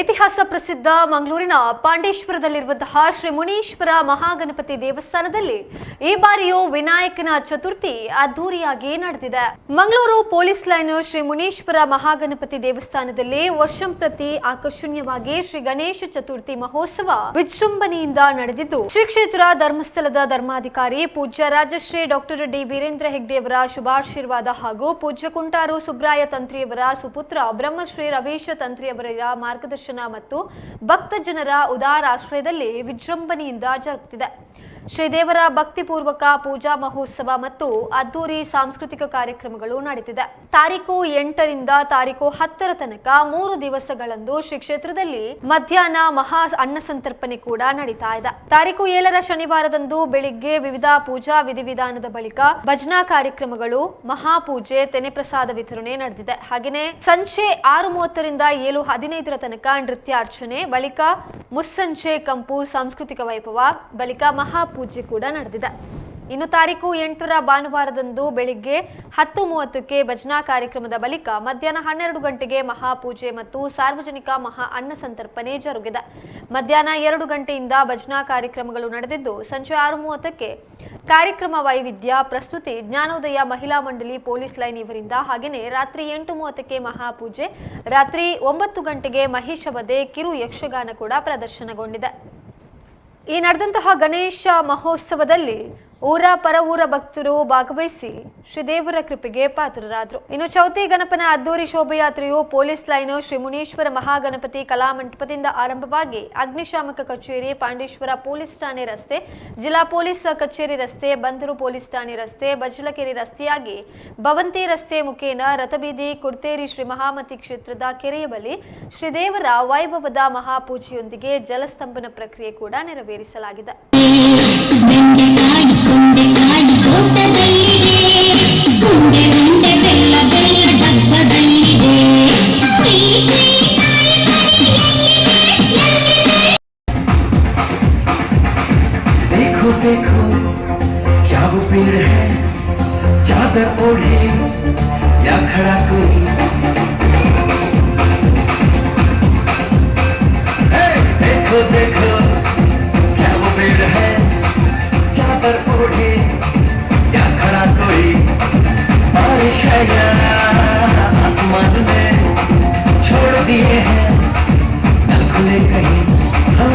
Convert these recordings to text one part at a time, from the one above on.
ಇತಿಹಾಸ ಪ್ರಸಿದ್ಧ ಮಂಗಳೂರಿನ ಪಾಂಡೇಶ್ವರದಲ್ಲಿರುವಂತಹ ಶ್ರೀ ಮುನೀಶ್ವರ ಮಹಾಗಣಪತಿ ದೇವಸ್ಥಾನದಲ್ಲಿ ಈ ಬಾರಿಯೂ ವಿನಾಯಕನ ಚತುರ್ಥಿ ಅದ್ದೂರಿಯಾಗಿ ನಡೆದಿದೆ. ಮಂಗಳೂರು ಪೊಲೀಸ್ ಲೈನ್ ಶ್ರೀ ಮುನೀಶ್ವರ ಮಹಾಗಣಪತಿ ದೇವಸ್ಥಾನದಲ್ಲಿ ವರ್ಷಂ ಪ್ರತಿ ಆಕರ್ಷಣೀಯವಾಗಿ ಶ್ರೀ ಗಣೇಶ ಚತುರ್ಥಿ ಮಹೋತ್ಸವ ವಿಜೃಂಭಣೆಯಿಂದ ನಡೆದಿದ್ದು ಶ್ರೀ ಕ್ಷೇತ್ರ ಧರ್ಮಸ್ಥಳದ ಧರ್ಮಾಧಿಕಾರಿ ಪೂಜ್ಯ ರಾಜಶ್ರೀ, ಡಾಕ್ಟರ್ ಡಿ ವೀರೇಂದ್ರ ಹೆಗ್ಡೆಯವರ ಶುಭಾಶೀರ್ವಾದ ಹಾಗೂ ಪೂಜ್ಯ ಕುಂಟಾರು ಸುಬ್ರಾಯ ತಂತ್ರಿಯವರ ಸುಪುತ್ರ ಬ್ರಹ್ಮಶ್ರೀ ರವೀಶ ತಂತ್ರಿಯವರ ಮಾರ್ಗದರ್ಶನ ಮತ್ತು ಭಕ್ತ ಜನರ ಉದಾರ ಆಶ್ರಯದಲ್ಲಿ ವಿಜೃಂಭಣೆಯಿಂದ ಜರುಗುತ್ತಿದೆ. ಶ್ರೀದೇವರ ಭಕ್ತಿಪೂರ್ವಕ ಪೂಜಾ ಮಹೋತ್ಸವ ಮತ್ತು ಅದ್ದೂರಿ ಸಾಂಸ್ಕೃತಿಕ ಕಾರ್ಯಕ್ರಮಗಳು ನಡೆದಿದೆ ತಾರೀಕು ಎಂಟರಿಂದ ತಾರೀಕು ಹತ್ತರ ತನಕ ಮೂರು ದಿವಸಗಳಂದು ಶ್ರೀ ಕ್ಷೇತ್ರದಲ್ಲಿ ಮಧ್ಯಾಹ್ನ ಮಹಾ ಅನ್ನ ಸಂತರ್ಪಣೆ ಕೂಡ ನಡೀತಾ ಇದೆ. ತಾರೀಕು ಏಳರ ಶನಿವಾರದಂದು ಬೆಳಿಗ್ಗೆ ವಿವಿಧ ಪೂಜಾ ವಿಧಿವಿಧಾನದ ಬಳಿಕ ಭಜನಾ ಕಾರ್ಯಕ್ರಮಗಳು, ಮಹಾಪೂಜೆ, ತೆನೆ ಪ್ರಸಾದ ವಿತರಣೆ ನಡೆದಿದೆ. ಹಾಗೆಯೇ ಸಂಜೆ ಆರು ಮೂವತ್ತರಿಂದ ಏಳು ಹದಿನೈದರ ತನಕ ನೃತ್ಯಾರ್ಚನೆ, ಬಳಿಕ ಮುಸ್ಸಂಜೆ, ಕಂಪು, ಸಾಂಸ್ಕೃತಿಕ ವೈಭವ, ಬಳಿಕ ಮಹಾಪೂಜೆ ಕೂಡ ನಡೆದಿದೆ. ಇನ್ನು ತಾರೀಕು ಎಂಟರ ಭಾನುವಾರದಂದು ಬೆಳಿಗ್ಗೆ ಹತ್ತು ಮೂವತ್ತಕ್ಕೆ ಭಜನಾ ಕಾರ್ಯಕ್ರಮದ ಬಳಿಕ ಮಧ್ಯಾಹ್ನ ಹನ್ನೆರಡು ಗಂಟೆಗೆ ಮಹಾಪೂಜೆ ಮತ್ತು ಸಾರ್ವಜನಿಕ ಮಹಾ ಅನ್ನ ಸಂತರ್ಪಣೆ ಜರುಗಿದೆ. ಮಧ್ಯಾಹ್ನ ಎರಡು ಗಂಟೆಯಿಂದ ಭಜನಾ ಕಾರ್ಯಕ್ರಮಗಳು ನಡೆದಿದ್ದು, ಸಂಜೆ ಆರು ಮೂವತ್ತಕ್ಕೆ ಕಾರ್ಯಕ್ರಮ ವೈವಿಧ್ಯ, ಪ್ರಸ್ತುತಿ, ಜ್ಞಾನೋದಯ ಮಹಿಳಾ ಮಂಡಳಿ ಪೊಲೀಸ್ ಲೈನ್ ಇವರಿಂದ ಹಾಗೆಯೇ ರಾತ್ರಿ ಎಂಟು ಮೂವತ್ತಕ್ಕೆ ಮಹಾಪೂಜೆ, ರಾತ್ರಿ ಒಂಬತ್ತು ಗಂಟೆಗೆ ಮಹಿಷವದೆ ಕಿರು ಯಕ್ಷಗಾನ ಕೂಡ ಪ್ರದರ್ಶನಗೊಂಡಿದೆ. ಈ ನಡೆದಂತಹ ಗಣೇಶ ಮಹೋತ್ಸವದಲ್ಲಿ ಊರ ಪರ ಊರ ಭಕ್ತರು ಭಾಗವಹಿಸಿ ಶ್ರೀದೇವರ ಕೃಪೆಗೆ ಪಾತ್ರರಾದರು. ಇನ್ನು ಚೌತಿ ಗಣಪನ ಅದ್ದೂರಿ ಶೋಭಯಾತ್ರೆಯು ಪೊಲೀಸ್ ಲೈನ್ ಶ್ರೀ ಮುನೀಶ್ವರ ಮಹಾಗಣಪತಿ ಕಲಾಮಂಟಪದಿಂದ ಆರಂಭವಾಗಿ ಅಗ್ನಿಶಾಮಕ ಕಚೇರಿ, ಪಾಂಡೇಶ್ವರ ಪೊಲೀಸ್ ಠಾಣೆ ರಸ್ತೆ, ಜಿಲ್ಲಾ ಪೊಲೀಸ್ ಕಚೇರಿ ರಸ್ತೆ, ಬಂದರು ಪೊಲೀಸ್ ಠಾಣೆ ರಸ್ತೆ, ಬಜಲಕೆರೆ ರಸ್ತೆಯಾಗಿ ಭವಂತಿ ರಸ್ತೆ ಮುಖೇನ ರಥಬೀದಿ, ಕುರ್ತೇರಿ ಶ್ರೀ ಮಹಾಮತಿ ಕ್ಷೇತ್ರದ ಕೆರೆಯ ಬಳಿ ಶ್ರೀದೇವರ ವೈಭವದ ಮಹಾಪೂಜೆಯೊಂದಿಗೆ ಜಲಸ್ತಂಭನ ಪ್ರಕ್ರಿಯೆ ಕೂಡ ನೆರವೇರಿಸಲಾಗಿದೆ. बारिश है या आसमान में छोड़ दिए हैं नल खुले कहीं हम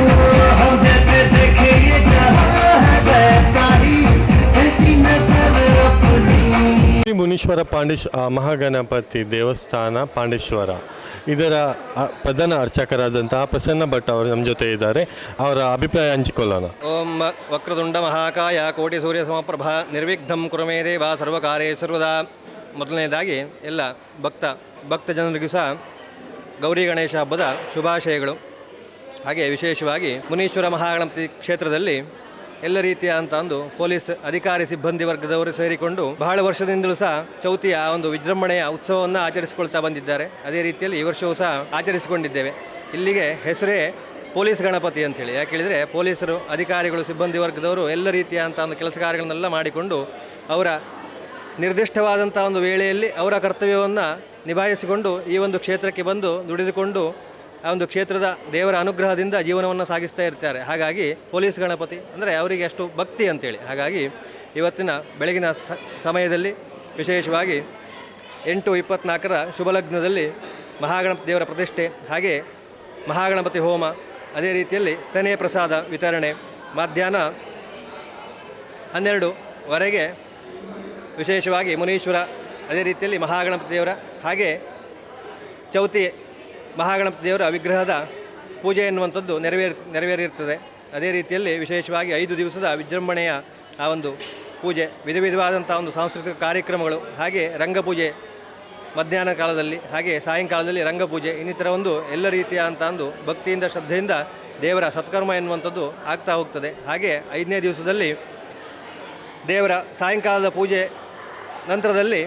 हम जैसे देखे ये जहां है वैसा ही जैसी नजर अपनी ಶ್ರೀ ಮುನೀಶ್ವರ ಪಾಂಡೇಶ್ ಆ, ಮಹಾಗಣಪತಿ ದೇವಸ್ಥಾನ ಪಾಂಡೇಶ್ವರ ಇದರ ಆ, ಪ್ರಧಾನ ಅರ್ಚಕರಾದಂತಹ ಪ್ರಸನ್ನ ಭಟ್ ಅವರು ನಮ್ಮ ಜೊತೆ ಇದ್ದಾರೆ ಅವರ ಅಭಿಪ್ರಾಯ ಹಂಚಿಕೊಳ್ಳೋಣ ಓಂ ಮ- ವಕ್ರತುಂಡ ಮಹಾಕಾಯ ಕೋಟಿ ಸೂರ್ಯ ಸಮಪ್ರಭ ನಿರ್ವಿಘ್ನಂ ಕುರುಮೇ ದೇವ ಸರ್ವಕಾರ್ಯೇ ಸರ್ವದಾ ಮೊದಲನೇದಾಗಿ ಎಲ್ಲ ಭಕ್ತ ಭಕ್ತ ಜನರಿಗೂ ಸಹ ಗೌರಿ ಗಣೇಶ ಹಬ್ಬದ ಶುಭಾಶಯಗಳು. ಹಾಗೆ ವಿಶೇಷವಾಗಿ ಮುನೀಶ್ವರ ಮಹಾಗಣಪತಿ ಕ್ಷೇತ್ರದಲ್ಲಿ ಎಲ್ಲ ರೀತಿಯ ಅಂತ ಒಂದು ಪೊಲೀಸ್ ಅಧಿಕಾರಿ ಸಿಬ್ಬಂದಿ ವರ್ಗದವರು ಸೇರಿಕೊಂಡು ಬಹಳ ವರ್ಷದಿಂದಲೂ ಸಹ ಚೌತಿಯ ಒಂದು ವಿಜೃಂಭಣೆಯ ಉತ್ಸವವನ್ನು ಆಚರಿಸಿಕೊಳ್ತಾ ಬಂದಿದ್ದಾರೆ. ಅದೇ ರೀತಿಯಲ್ಲಿ ಈ ವರ್ಷವೂ ಸಹ ಆಚರಿಸಿಕೊಂಡಿದ್ದೇವೆ. ಇಲ್ಲಿಗೆ ಹೆಸರೇ ಪೊಲೀಸ್ ಗಣಪತಿ ಅಂತೇಳಿ. ಯಾಕೆ ಹೇಳಿದರೆ ಪೊಲೀಸರು, ಅಧಿಕಾರಿಗಳು, ಸಿಬ್ಬಂದಿ ವರ್ಗದವರು ಎಲ್ಲ ರೀತಿಯ ಅಂತ ಒಂದು ಕೆಲಸ ಕಾರ್ಯಗಳನ್ನೆಲ್ಲ ಮಾಡಿಕೊಂಡು ಅವರ ನಿರ್ದಿಷ್ಟವಾದಂಥ ಒಂದು ವೇಳೆಯಲ್ಲಿ ಅವರ ಕರ್ತವ್ಯವನ್ನು ನಿಭಾಯಿಸಿಕೊಂಡು ಈ ಒಂದು ಕ್ಷೇತ್ರಕ್ಕೆ ಬಂದು ದುಡಿದುಕೊಂಡು ಆ ಒಂದು ಕ್ಷೇತ್ರದ ದೇವರ ಅನುಗ್ರಹದಿಂದ ಜೀವನವನ್ನು ಸಾಗಿಸ್ತಾ ಇರ್ತಾರೆ. ಹಾಗಾಗಿ ಪೊಲೀಸ್ ಗಣಪತಿ ಅಂದರೆ ಅವರಿಗೆ ಅಷ್ಟು ಭಕ್ತಿ ಅಂತೇಳಿ. ಹಾಗಾಗಿ ಇವತ್ತಿನ ಬೆಳಗಿನ ಸಮಯದಲ್ಲಿ ವಿಶೇಷವಾಗಿ ಎಂಟು ಇಪ್ಪತ್ನಾಲ್ಕರ ಶುಭಲಗ್ನದಲ್ಲಿ ಮಹಾಗಣಪತಿ ದೇವರ ಪ್ರತಿಷ್ಠೆ ಹಾಗೆ ಮಹಾಗಣಪತಿ ಹೋಮ, ಅದೇ ರೀತಿಯಲ್ಲಿ ತನೇ ಪ್ರಸಾದ ವಿತರಣೆ, ಮಧ್ಯಾಹ್ನ ಹನ್ನೆರಡುವರೆಗೆ ವಿಶೇಷವಾಗಿ ಮುನೀಶ್ವರ, ಅದೇ ರೀತಿಯಲ್ಲಿ ಮಹಾಗಣಪತಿ ದೇವರ ಹಾಗೆ ಚೌತಿ ಮಹಾಗಣಪತಿ ದೇವರ ವಿಗ್ರಹದ ಪೂಜೆ ಎನ್ನುವಂಥದ್ದು ನೆರವೇರಿ, ನೆರವೇರಿರ್ತದೆ. ಅದೇ ರೀತಿಯಲ್ಲಿ ವಿಶೇಷವಾಗಿ ಐದು ದಿವಸದ ವಿಜೃಂಭಣೆಯ ಆ ಒಂದು ಪೂಜೆ, ವಿಧ ವಿಧವಾದಂಥ ಒಂದು ಸಾಂಸ್ಕೃತಿಕ ಕಾರ್ಯಕ್ರಮಗಳು, ಹಾಗೆ ರಂಗಪೂಜೆ ಮಧ್ಯಾಹ್ನ ಕಾಲದಲ್ಲಿ, ಹಾಗೆ ಸಾಯಂಕಾಲದಲ್ಲಿ ರಂಗಪೂಜೆ ಇನ್ನಿತರ ಒಂದು ಎಲ್ಲ ರೀತಿಯ ಅಂತ ಒಂದು ಭಕ್ತಿಯಿಂದ, ಶ್ರದ್ಧೆಯಿಂದ ದೇವರ ಸತ್ಕರ್ಮ ಎನ್ನುವಂಥದ್ದು ಆಗ್ತಾ ಹೋಗ್ತದೆ. ಹಾಗೆ ಐದನೇ ದಿವಸದಲ್ಲಿ ದೇವರ ಸಾಯಂಕಾಲದ ಪೂಜೆ ನಂತರದಲ್ಲಿ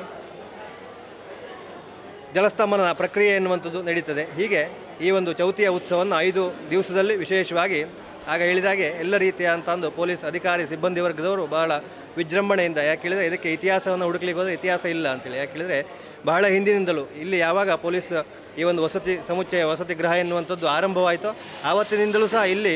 ಜಲಸ್ತಂಭನ ಪ್ರಕ್ರಿಯೆ ಎನ್ನುವಂಥದ್ದು ನಡೀತದೆ. ಹೀಗೆ ಈ ಒಂದು ಚೌತಿಯ ಉತ್ಸವವನ್ನು ಐದು ದಿವಸದಲ್ಲಿ ವಿಶೇಷವಾಗಿ ಆಗ ಹೇಳಿದಾಗೆ ಎಲ್ಲ ರೀತಿಯ ಅಂತ ಅಂದು ಪೊಲೀಸ್ ಅಧಿಕಾರಿ, ಸಿಬ್ಬಂದಿ ವರ್ಗದವರು ಬಹಳ ವಿಜೃಂಭಣೆಯಿಂದ, ಯಾಕೆ ಹೇಳಿದರೆ ಇದಕ್ಕೆ ಇತಿಹಾಸವನ್ನು ಹುಡುಕಲಿಕ್ಕೆ ಹೋದರೆ ಇತಿಹಾಸ ಇಲ್ಲ ಅಂತೇಳಿ. ಯಾಕೆ ಹೇಳಿದರೆ ಬಹಳ ಹಿಂದಿನಿಂದಲೂ ಇಲ್ಲಿ ಯಾವಾಗ ಪೊಲೀಸ್ ಈ ಒಂದು ವಸತಿ ಸಮುಚ್ಚಯ, ವಸತಿ ಗೃಹ ಎನ್ನುವಂಥದ್ದು ಆರಂಭವಾಯಿತು, ಆವತ್ತಿನಿಂದಲೂ ಸಹ ಇಲ್ಲಿ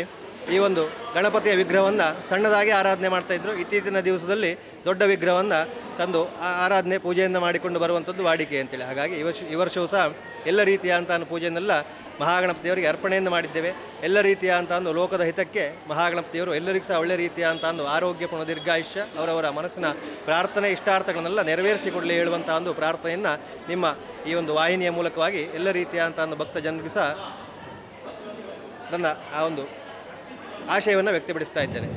ಈ ಒಂದು ಗಣಪತಿಯ ವಿಗ್ರಹವನ್ನು ಸಣ್ಣದಾಗಿ ಆರಾಧನೆ ಮಾಡ್ತಾಯಿದ್ರು ಇತ್ತೀಚಿನ ದಿವಸದಲ್ಲಿ ದೊಡ್ಡ ವಿಗ್ರಹವನ್ನು ತಂದು ಆರಾಧನೆ ಪೂಜೆಯನ್ನು ಮಾಡಿಕೊಂಡು ಬರುವಂಥದ್ದು ವಾಡಿಕೆ ಅಂತೇಳಿ. ಹಾಗಾಗಿ ಈ ವರ್ಷ ಈ ವರ್ಷವೂ ಸಹ ಎಲ್ಲ ರೀತಿಯ ಅಂತ ಪೂಜೆಯನ್ನೆಲ್ಲ ಮಹಾಗಣಪತಿಯವರಿಗೆ ಅರ್ಪಣೆಯನ್ನು ಮಾಡಿದ್ದೇವೆ. ಎಲ್ಲ ರೀತಿಯ ಅಂತ ಅಂದು ಲೋಕದ ಹಿತಕ್ಕೆ ಮಹಾಗಣಪತಿಯವರು ಎಲ್ಲರಿಗೂ ಸಹ ಒಳ್ಳೆ ರೀತಿಯ ಅಂತ ಅಂದು ಆರೋಗ್ಯ ಪೂರ್ಣ ದೀರ್ಘಾಯುಷ್ಯ, ಅವರವರ ಮನಸ್ಸಿನ ಪ್ರಾರ್ಥನೆ, ಇಷ್ಟಾರ್ಥಗಳನ್ನೆಲ್ಲ ನೆರವೇರಿಸಿಕೊಡಲಿ ಹೇಳುವಂಥ ಒಂದು ಪ್ರಾರ್ಥನೆಯನ್ನು ನಿಮ್ಮ ಈ ಒಂದು ವಾಹಿನಿಯ ಮೂಲಕವಾಗಿ ಎಲ್ಲ ರೀತಿಯ ಅಂತ ಒಂದು ಭಕ್ತ ಜನರಿಗೂ ಸಹ ನನ್ನ ಆ ಒಂದು ಆಶಯವನ್ನು ವ್ಯಕ್ತಪಡಿಸ್ತಾ ಇದ್ದೇನೆ.